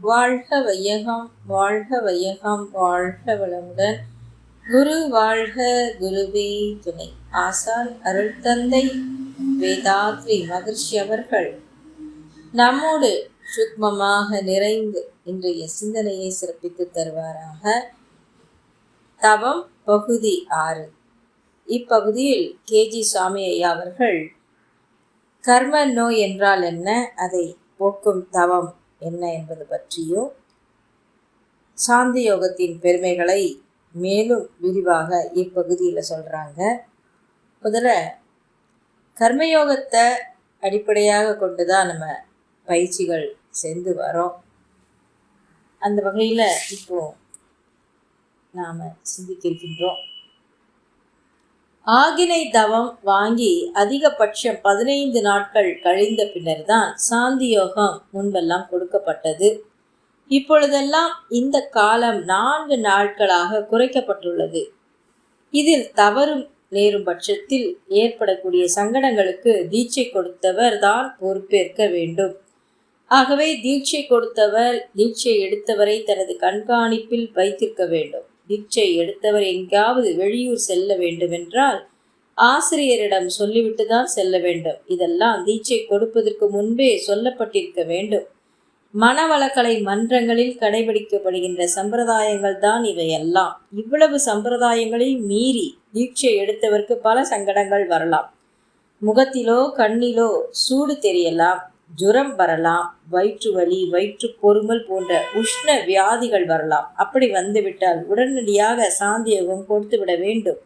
வாழ்க வையகம் வாழ்க வையகம் வாழ்க வளமுடன். குரு வாழ்க குருவே துணை. ஆசான் அருள் தந்தை வேதாத்ரி மகிழ்ச்சி அவர்கள். நம்மோடு சுக்மமாக நிறைந்து இன்றைய சிந்தனையை சிறப்பித்து தருவாராக தவம் பகுதி ஆறு. இப்பகுதியில் கேஜி சுவாமி ஐயா அவர்கள் கர்ம நோய் என்றால் என்ன? அதை போக்கும் தவம் என்ன என்பது பற்றியும் சாந்தி யோகத்தின் பெருமைகளை மேலும் விரிவாக இப்பகுதியில் சொல்கிறாங்க முதல்ல கர்மயோகத்தை அடிப்படையாக கொண்டு தான் நம்ம பயிற்சிகள் சென்று வரோம். அந்த வகையில் இப்போ நாம் சிந்திக்கின்றோம். ஆகினை தவம் வாங்கி அதிகபட்சம் பதினைந்து நாட்கள் கழிந்த பின்னர்தான் சாந்தியோகம் சாந்தி யோகம் முன்பெல்லாம் கொடுக்கப்பட்டது. இப்பொழுதெல்லாம் இந்த காலம் நான்கு நாட்களாக குறைக்கப்பட்டுள்ளது. இதில் தவறும் நேரும் பட்சத்தில் ஏற்படக்கூடிய சங்கடங்களுக்கு தீட்சை கொடுத்தவர் தான் பொறுப்பேற்க வேண்டும். ஆகவே தீட்சை கொடுத்தவர் தீட்சை எடுத்தவரை தனது கண்காணிப்பில் வைத்திருக்க வேண்டும். தீட்சை எடுத்தவர் எங்காவது வெளியூர் செல்ல வேண்டுமென்றால் ஆசிரியரிடம் சொல்லிவிட்டு தான் செல்ல வேண்டும். இதெல்லாம் தீட்சை கொடுப்பதற்கு முன்பே சொல்லப்பட்டிருக்க வேண்டும். மனவளக்கலை மன்றங்களில் கடைபிடிக்கப்படுகின்ற சம்பிரதாயங்கள் தான் இவையெல்லாம். இவ்வளவு சம்பிரதாயங்களை மீறி தீட்சை எடுத்தவருக்கு பல சங்கடங்கள் வரலாம். முகத்திலோ கண்ணிலோ சூடு தெரியலாம். ஜுரம் வரலாம் வயிற்று வலி வயிற்று பொறுமல் போன்ற உஷ்ண வியாதிகள் வரலாம். அப்படி வந்துவிட்டால் உடனடியாக சாந்தியோகம் கொடுத்து விட வேண்டும்.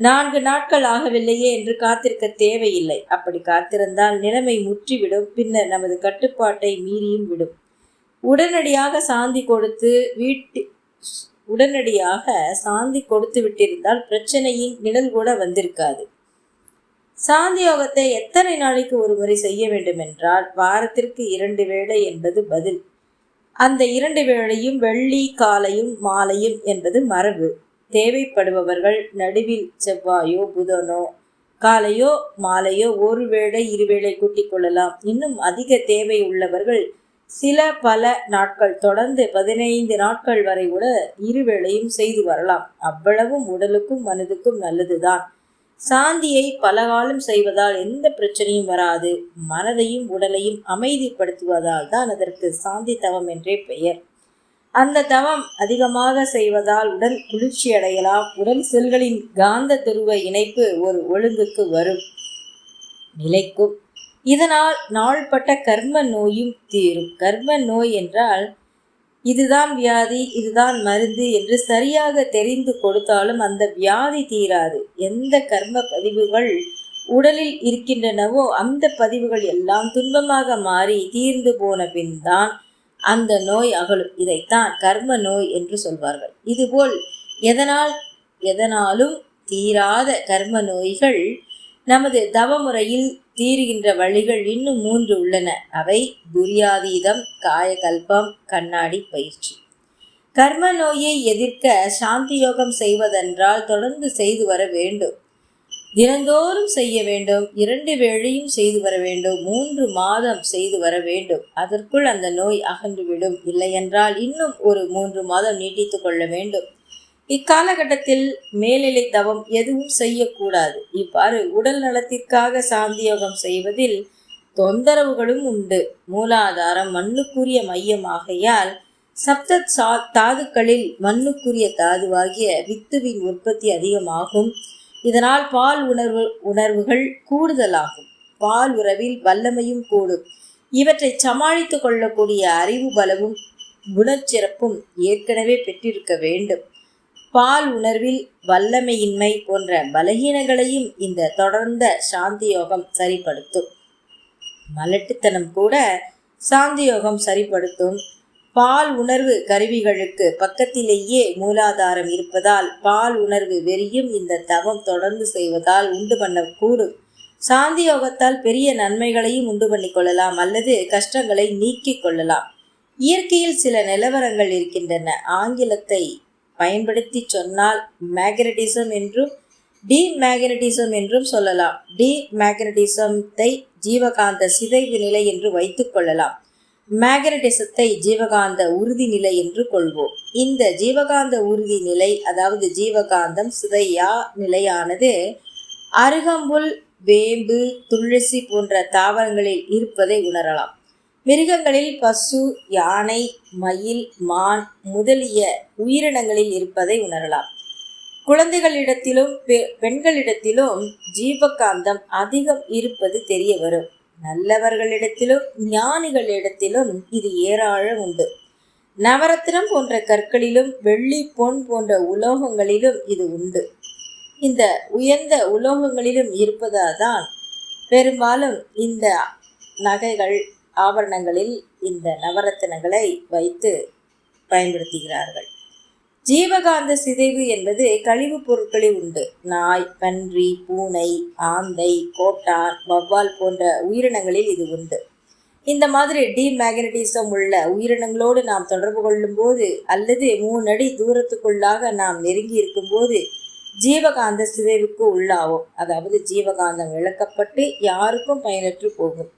நான்கு நாட்கள் ஆகவில்லையே என்று காத்திருக்க தேவையில்லை. அப்படி காத்திருந்தால் நிலைமை முற்றிவிடும் பின்னர் நமது கட்டுப்பாட்டை மீறியும் விடும். உடனடியாக சாந்தி கொடுத்து வீட்டு உடனடியாக சாந்தி கொடுத்து விட்டிருந்தால் பிரச்சனையின் நிழல் கூட வந்திருக்காது. சாந்தி யோகத்தை எத்தனை நாளைக்கு ஒரு முறை செய்ய வேண்டும் என்றால் வாரத்திற்கு இரண்டு வேளை என்பது பதில். அந்த இரண்டு வேளையும் வெள்ளி காலையும் மாலையும் என்பது மரபு. தேவைப்படுபவர்கள் நடுவில் செவ்வாயோ புதனோ காலையோ மாலையோ ஒரு வேளை இருவேளை கூட்டிக் கொள்ளலாம். இன்னும் அதிக தேவை உள்ளவர்கள் சில பல நாட்கள் தொடர்ந்து பதினைந்து நாட்கள் வரை கூட இருவேளையும் செய்து வரலாம். அவ்வளவும் உடலுக்கும் மனதுக்கும் நல்லதுதான். சாந்தியை பலகாலம் செய்வதால் எந்த பிரச்சனையும் வராது மனதையும் உடலையும் அமைதிப்படுத்துவதால் தான் அதற்கு சாந்தி தவம் என்றே பெயர். அந்த தவம் அதிகமாக செய்வதால் உடல் குளிர்ச்சி அடையலாம் உடல் செல்களின் காந்த துருவ இணைப்பு ஒரு ஒழுங்குக்கு வரும் நிலைக்கும். இதனால் நாள்பட்ட கர்ம நோயும் தீரும். கர்ம நோய் என்றால் இதுதான் வியாதி இதுதான் மருந்து என்று சரியாக தெரிந்து கொடுத்தாலும் அந்த வியாதி தீராது. எந்த கர்ம பதிவுகள் உடலில் இருக்கின்றனவோ அந்த பதிவுகள் எல்லாம் துன்பமாக மாறி தீர்ந்து போன பின் தான் அந்த நோய் அகலும். இதைத்தான் கர்ம நோய் என்று சொல்வார்கள். இதுபோல் எதனால் எதனாலும் தீராத கர்ம நோய்கள் நமது தவமுறையில் தீருகின்ற வழிகள் இன்னும் மூன்று உள்ளன. அவை துரியாதீதம் காயகல்பம் கண்ணாடி பயிற்சி. கர்ம நோயை எதிர்க்க சாந்தி யோகம் செய்வதென்றால் தொடர்ந்து செய்து வர வேண்டும். தினந்தோறும் செய்ய வேண்டும். இரண்டு வேளையும் செய்து வர வேண்டும். மூன்று மாதம் செய்து வர வேண்டும். அதற்குள் அந்த நோய் அகன்றுவிடும் இல்லையென்றால் இன்னும் ஒரு மூன்று மாதம் நீட்டித்து கொள்ள வேண்டும். இக்காலகட்டத்தில் மேல்நிலை தவம் எதுவும் செய்யக்கூடாது. இவ்வாறு உடல் நலத்திற்காக சாந்தியோகம் செய்வதில் தொந்தரவுகளும் உண்டு. மூலாதாரம் மண்ணுக்குரிய மையமாகையால் சப்த சா தாதுக்களில் மண்ணுக்குரிய தாதுவாகிய வித்துவின் உற்பத்தி அதிகமாகும். இதனால் பால் உணர்வு உணர்வுகள் கூடுதலாகும். பால் உறவில் வல்லமையும் கூடும். இவற்றை சமாளித்து கொள்ளக்கூடிய அறிவு பலவும் குணச்சிறப்பும் ஏற்கனவே பெற்றிருக்க வேண்டும். பால் உணர்வில் வல்லமையின்மை போன்ற பலகீனங்களையும் இந்த தொடர்ந்த சாந்தி யோகம் சரிப்படுத்தும். மலட்டுத்தனம் கூட சாந்தி யோகம் சரிப்படுத்தும். பால் உணர்வு கருவிகளுக்கு பக்கத்திலேயே மூலாதாரம் இருப்பதால் பால் உணர்வு வெறியும் இந்த தவம் தொடர்ந்து செய்வதால் உண்டு பண்ணக்கூடும். சாந்தி யோகத்தால் பெரிய நன்மைகளையும் உண்டு பண்ணிக்கொள்ளலாம் அல்லது கஷ்டங்களை நீக்கிக் கொள்ளலாம். இயற்கையில் சில நிலவரங்கள் இருக்கின்றன. ஆங்கிலத்தை பயன்படுத்தி சொன்னால் மேக்னட்டிசம் என்றும் டி மேக்னட்டிசம் என்றும் சொல்லலாம். டி மேக்னட்டிசத்தை ஜீவகாந்த சிதைவு நிலை என்று வைத்துக் கொள்ளலாம். மேக்னட்டிசத்தை ஜீவகாந்த உறுதி நிலை என்று கொள்வோம். இந்த ஜீவகாந்த உறுதி நிலை அதாவது ஜீவகாந்தம் சிதையா நிலையானது அருகம்புல் வேம்பு துளசி போன்ற தாவரங்களில் இருப்பதை உணரலாம். மிருகங்களில் பசு யானை மயில் மான் முதலிய உயிரினங்களில் இருப்பதை உணரலாம். குழந்தைகளிடத்திலும் பெண்களிடத்திலும் ஜீவகாந்தம் அதிகம் இருப்பது தெரிய வரும் நல்லவர்களிடத்திலும் ஞானிகளிடத்திலும் இது ஏராளம் உண்டு. நவரத்தினம் போன்ற கற்களிலும் வெள்ளி பொன் போன்ற உலோகங்களிலும் இது உண்டு. இந்த உயர்ந்த உலோகங்களிலும் இருப்பதால் தான் பெரும்பாலும் இந்த நகைகள் ஆபரணங்களில் இந்த நவரத்தினங்களை வைத்து பயன்படுத்துகிறார்கள். ஜீவகாந்த சிதைவு என்பது கழிவுப் பொருட்களில் உண்டு. நாய் பன்றி பூனை ஆந்தை கோட்டான் வவ்வால் போன்ற உயிரினங்களில் இது உண்டு. இந்த மாதிரி டிமேக்னட்டிசம் உள்ள உயிரினங்களோடு நாம் தொடர்பு கொள்ளும்போது அல்லது மூணு அடி தூரத்துக்குள்ளாக நாம் நெருங்கி இருக்கும்போது ஜீவகாந்த சிதைவுக்கு உள்ளாகும் அதாவது ஜீவகாந்தம் இழக்கப்பட்டு யாருக்கும் பயனற்று போகும்.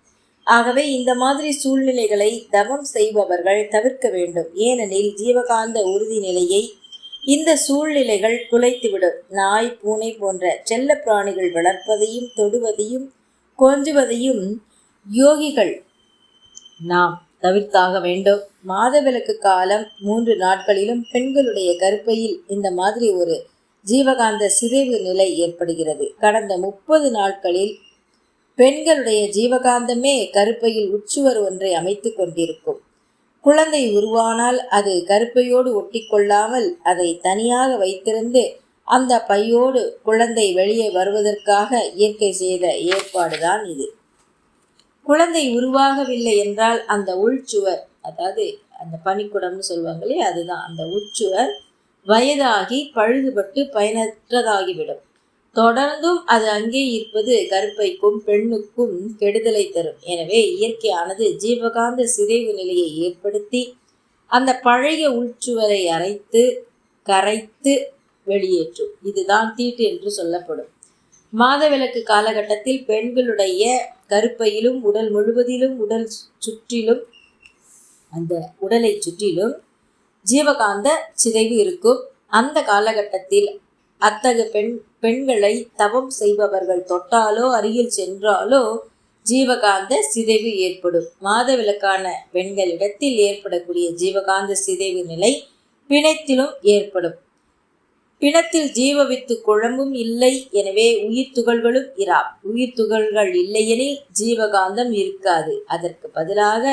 ஆகவே இந்த மாதிரி சூழ்நிலைகளை தவம் செய்பவர்கள் தவிர்க்க வேண்டும். ஏனெனில் ஜீவகாந்த உறுதி நிலையை இந்த சூழ்நிலைகள் குலைத்துவிடும். நாய் பூனை போன்ற செல்ல பிராணிகள் வளர்ப்பதையும் தொடுவதையும் கொஞ்சுவதையும் யோகிகள் நாம் தவிர்த்தாக வேண்டும். மாதவிலக்கு காலம் மூன்று நாட்களிலும் பெண்களுடைய கருப்பையில் இந்த மாதிரி ஒரு ஜீவகாந்த சிதைவு நிலை ஏற்படுகிறது. கடந்த முப்பது நாட்களில் பெண்களுடைய ஜீவகாந்தமே கருப்பையில் உச்சுவர் ஒன்றை அமைத்து கொண்டிருக்கும். குழந்தை உருவானால் அது கருப்பையோடு ஒட்டிக்கொள்ளாமல் அதை தனியாக வைத்திருந்து அந்த பையோடு குழந்தை வெளியே வருவதற்காக இயற்கை செய்த ஏற்பாடுதான் இது. குழந்தை உருவாகவில்லை என்றால் அந்த உள்சுவர் அதாவது அந்த பனிக்குடம்னு சொல்லுவாங்களே அதுதான் அந்த உட்சுவர் வயதாகி பழுதுபட்டு பயனற்றதாகிவிடும். தொடர்ந்தும் அது அங்கே இருப்பது கருப்பைக்கும் பெண்ணுக்கும் கெடுதலை தரும். எனவே இயற்கையானது ஜீவகாந்த சிதைவு நிலையை ஏற்படுத்தி அந்த பழைய உள்சுவரை அரைத்து கரைத்து வெளியேற்றும். இதுதான் தீட்டு என்று சொல்லப்படும். மாதவிலக்கு காலகட்டத்தில் பெண்களுடைய கருப்பையிலும் உடல் முழுவதிலும் உடல் சுற்றிலும் அந்த உடலை சுற்றிலும் ஜீவகாந்த சிதைவு இருக்கும். அந்த காலகட்டத்தில் அத்தகு பெண் பெண்களை தவம் செய்பவர்கள் தொட்டாலோ அருகில் சென்றாலோ ஜீவகாந்த சிதைவு ஏற்படும். மாதவிலக்கான பெண்களிடத்தில் ஏற்படக்கூடிய ஜீவகாந்த சிதைவு நிலை பிணத்திலும் ஏற்படும். பிணத்தில் ஜீவவித்து குழம்பும் இல்லை எனவே உயிர் துகள்களும் இரா உயிர் துகள்கள் இல்லையெனில் ஜீவகாந்தம் இருக்காது. அதற்கு பதிலாக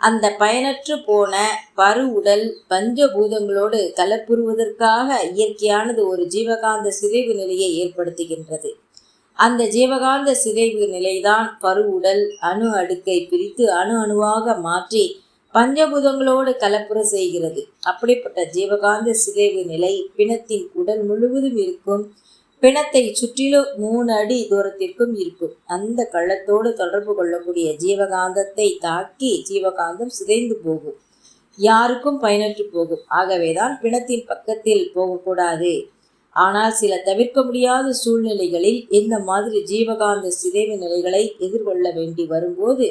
அந்த பயனற்று போன பரு உடல் பஞ்சபூதங்களோடு கலப்புறுவதற்காக இயற்கையானது ஒரு ஜீவகாந்த சிதைவு நிலையை ஏற்படுத்துகின்றது. அந்த ஜீவகாந்த சிதைவு நிலைதான் பரு உடல் அணு அடுக்கை பிரித்து அணு அணுவாக மாற்றி பஞ்சபூதங்களோடு கலப்புற செய்கிறது. அப்படிப்பட்ட ஜீவகாந்த சிதைவு நிலை பிணத்தின் உடல் முழுவதும் இருக்கும் பிணத்தை சுற்றிலும் மூணு அடி தூரத்திற்கும் இருக்கும் அந்த கள்ளத்தோடு தொடர்பு கொள்ளக்கூடிய ஜீவகாந்தத்தை தாக்கி ஜீவகாந்தம் சிதைந்து போகும். யாருக்கும் பயனற்று போகும். ஆகவேதான் பிணத்தின் பக்கத்தில் போகக்கூடாது. ஆனால் சில தவிர்க்க முடியாத சூழ்நிலைகளில் இந்த மாதிரி ஜீவகாந்த சிதைவு நிலைகளை எதிர்கொள்ள வேண்டி வரும்போது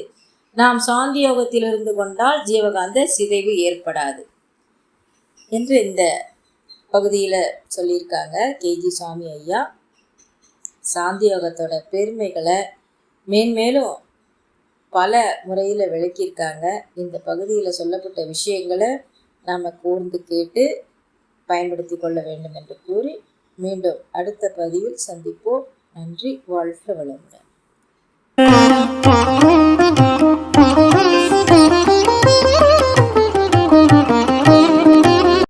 நாம் சாந்தியோகத்திலிருந்து கொண்டால் ஜீவகாந்த சிதைவு ஏற்படாது. என்று இந்த பகுதியில் சொல்லியிருக்காங்க. கேஜி சுவாமி ஐயா. சாந்தி யோகத்தோட பெருமைகளை மேன்மேலும் பல முறையில் விளக்கியிருக்காங்க. இந்த பகுதியில் சொல்லப்பட்ட விஷயங்களை நாம் கூர்ந்து கேட்டு பயன்படுத்தி கொள்ள வேண்டும் என்று கூறி மீண்டும் அடுத்த பதிவில் சந்திப்போம். நன்றி வாழ்க வளமுடன்.